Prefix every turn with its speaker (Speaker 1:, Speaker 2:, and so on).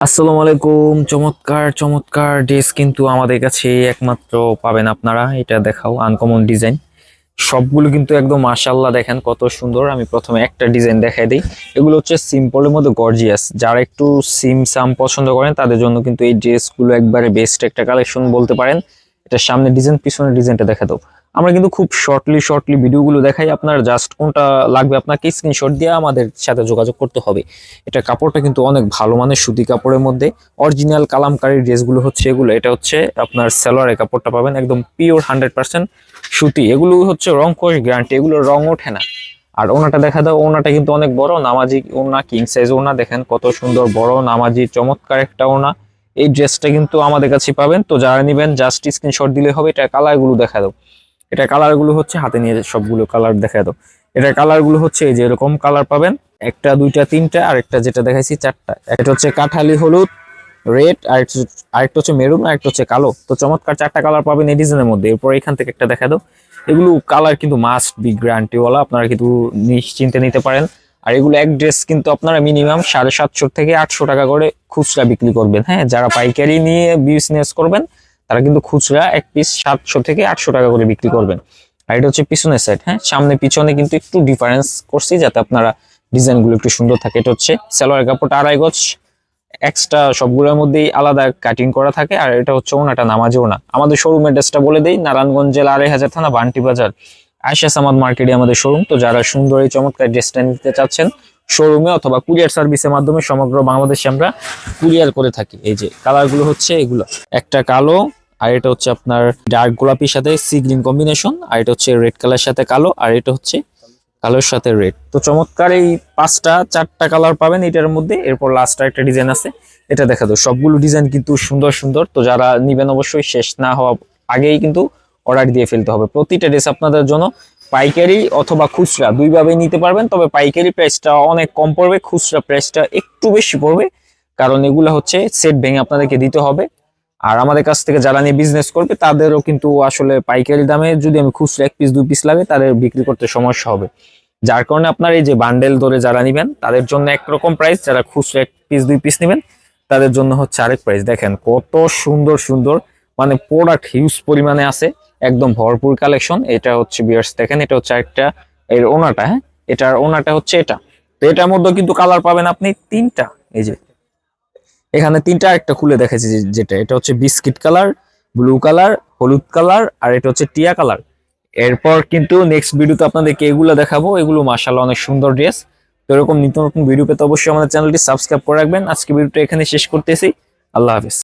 Speaker 1: আসসালামু আলাইকুম চমৎকার চমৎকার ড্রেস কিন্তু আমাদের কাছে একমাত্র পাবেন আপনারা। এটা দেখাও আনকমন ডিজাইন সবগুলো কিন্তু একদম মাশাল্লাহ দেখেন কত সুন্দর। আমি প্রথমে একটা ডিজাইন দেখাই দিই। এগুলো হচ্ছে সিম্পলের মধ্যে গর্জিয়াস যারা একটু সিম সাম পছন্দ করেন, তাদের জন্য কিন্তু এই ড্রেসগুলো একবারে বেস্ট একটা কালেকশন বলতে পারেন। এটা সামনে ডিজাইন পিছনের ডিজাইনটা দেখা দাও। আমরা কিন্তু খুব শর্টলি শর্টলি ভিডিওগুলো দেখাই। আপনার জাস্ট কোনটা লাগবে আপনাকে স্ক্রিনশট দিয়ে আমাদের সাথে যোগাযোগ করতে হবে। এটা কাপড়টা কিন্তু অনেক ভালো মানের, সুতি কাপড়ের মধ্যে। অরিজিনাল কালামকারী ড্রেসগুলো হচ্ছে এগুলো। এটা হচ্ছে আপনার সালোয়ারের কাপড়টা পাবেন, একদম পিওর হান্ড্রেড পার্সেন্ট সুতি। এগুলো হচ্ছে রং কোষ গ্যারান্টি এগুলো রং ওঠে না। আর ওনাটা দেখা দাও, ওনাটা কিন্তু অনেক বড়, নামাজি ওনা কিং সাইজ ওনা। দেখেন কত সুন্দর বড়, নামাজি, চমৎকার একটা ওনা। এই ড্রেসটা কিন্তু আমাদের কাছে পাবেন। তো যারা নেবেন জাস্ট স্ক্রিনশট দিলে হবে। এটা কালারগুলো দেখা দাও। এটা কালারগুলো হচ্ছে হাতে নিয়ে সবগুলো কালার দেখা দাও। এটা কালারগুলো হচ্ছে এই যে এরকম কালার পাবেন। একটা, দুইটা, তিনটা আর একটা যেটা দেখাইছি, চারটা। একটা হচ্ছে কাঠালি, হলুদ রেড আর একটা- আরেকটা হচ্ছে মেরুন আর একটা হচ্ছে কালো। তো চমৎকার চারটা কালার পাবেন এই ডিজাইনের মধ্যে। এরপর এখান থেকে একটা দেখা দাও। এগুলো কালার কিন্তু মাস্ট বি গ্যারান্টিওয়ালা আপনারা কিন্তু নিশ্চিন্তে নিতে পারেন। আর এগুলো এক ড্রেস কিন্তু আপনারা মিনিমাম সাড়ে সাতশো থেকে আটশো টাকা করে খুচরা বিক্রি করবেন। হ্যাঁ যারা পাইকারি নিয়ে বিজনেস করবেন, তারা কিন্তু খুচরা এক পিস সাতশো থেকে আটশো টাকা করে বিক্রি করবেন। আর এটা হচ্ছে পিছনের সাইড হ্যাঁ সামনে পিছনে কিন্তু একটু ডিফারেন্স করছি যাতে আপনারা ডিজাইনগুলো একটু সুন্দর থাকে। এটা হচ্ছে সালোয়ার কাপড়টা আড়াই গজ এক্সট্রা সবগুলোর মধ্যেই আলাদা কাটিং করা থাকে। আর এটা হচ্ছে ওনাটা নামাজে না আমাদের শোরুমের ড্রেসটা বলে দেই, নারায়ণগঞ্জ জেলা আড়াই হাজার থানা, বান্টি বাজার। আয়সা সামাদ মার্কেটে আমাদের শোরুম তো যারা সুন্দর এই চমৎকার ড্রেসটা নিতে চাচ্ছেন শোরুমে অথবা কুরিয়ার সার্ভিসের মাধ্যমে সমগ্র বাংলাদেশে আমরা কুরিয়ার করে থাকি। এই যে কালারগুলো হচ্ছে এগুলো। একটা কালো, আর এটা হচ্ছে আপনার ডার্ক গোলাপির সাথে সি গ্রিন কম্বিনেশন আর এটা হচ্ছে রেড কালার সাথে কালো, আর এটা হচ্ছে কালোর সাথে রেড তো চমৎকার এই পাঁচটা, চারটা কালার পাবেন এটার মধ্যে। এরপর লাস্টটা একটা ডিজাইন আছে। এটা দেখা দাও সবগুলো ডিজাইন কিন্তু সুন্দর সুন্দর। তো যারা নিবেন অবশ্যই, শেষ না হওয়া আগেই কিন্তু অর্ডার দিয়ে ফেলতে হবে। প্রতিটা ড্রেস আপনাদের জন্য পাইকারি অথবা খুচরা দুইভাবেই নিতে পারবেন, তবে পাইকারি প্রাইসটা অনেক কম পড়বে, খুচরা প্রাইসটা একটু বেশি পড়বে, কারণ এগুলো হচ্ছে সেট ভেঙে আপনাদেরকে দিতে হবে। আর আমাদের কাছ থেকে যারা নিয়ে বিজনেস করবে, তাদেরও কিন্তু আসলে পাইকারি দামে যদি আমি খুচরা এক পিস দুই পিস লাগে, তাদের বিক্রি করতে সমস্যা হবে। যার কারণে আপনার এই যে বান্ডেল ধরে যারা নিবেন, তাদের জন্য একরকম প্রাইস যারা খুচরা এক পিস দুই পিস নেবেন, তাদের জন্য হচ্ছে আরেক প্রাইস দেখেন কত সুন্দর সুন্দর মানে প্রোডাক্ট হিউজ পরিমাণে আছে। একদম ভরপুর কালেকশন। এটা হচ্ছে বিয়ার্স দেখেন, এটা হচ্ছে একটা এর ওনাটা হ্যাঁ? এটার ওনাটা হচ্ছে এটা। তো এটার মধ্যে কিন্তু কালার পাবেন আপনি তিনটা। এই যে, এখানে তিনটা একটা খুলে দেখেছি যেটা। এটা হচ্ছে বিস্কিট কালার, ব্লু কালার, হলুদ কালার, আর এটা হচ্ছে টিয়া কালার। এরপর কিন্তু নেক্সট ভিডিওতে আপনাদেরকে এগুলো দেখাবো। এগুলো মাশাআল্লাহ অনেক সুন্দর ড্রেস তো এরকম নিত্য নতুন ভিডিও পেতে অবশ্যই আমাদের চ্যানেলটি সাবস্ক্রাইব করে রাখবেন। আজকে ভিডিওটা এখানে শেষ করতেছি। আল্লাহ হাফিজ।